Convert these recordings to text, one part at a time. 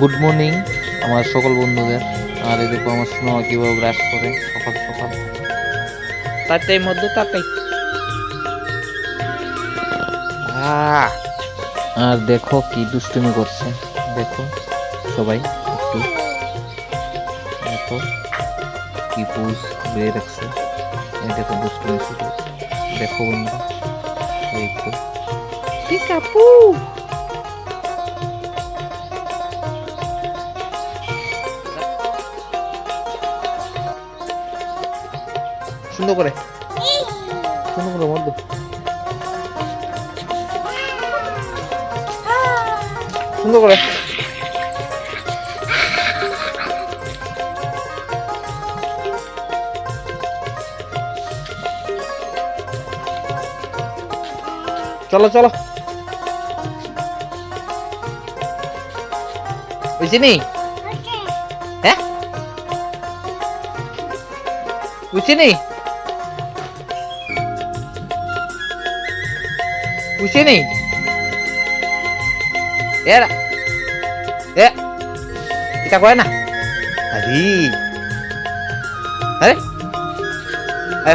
Good morning আমার সকল বন্ধুদের। আর এই দেখো আমার সোনা কীভাবে ব্রাশ করে সকাল সকাল। তাতেই মধ্যে আহ! আর দেখো কি দুষ্টুমি করছে। দেখো সবাই একটু। দেখো কি পুষ বেয়ে রাখছে দেখো দুষ্টুমি শুরু। দেখো বন্ধু এই তো। পিকাপু সুন্দর করে। সুন্দর করে মধ্যে সুন্দর করে। চলো চলো। বুঝছি নি? হ্যাঁ? বুঝছি নি? বুঝছি নি এরা এ এটা কয় না আরে আরে এ,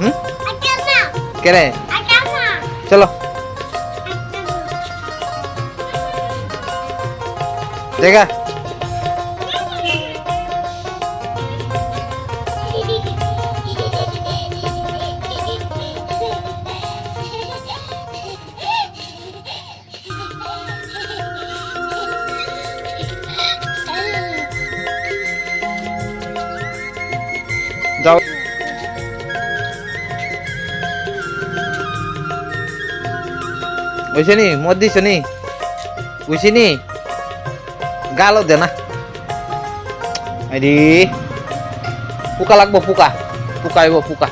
হুম কে রে চলো দেখা যাও বুঝছি নি মদ দিছ নি বুঝছি নি গালো দে না আরে পোকা লাগবো পোকা পোকা আইব পোকা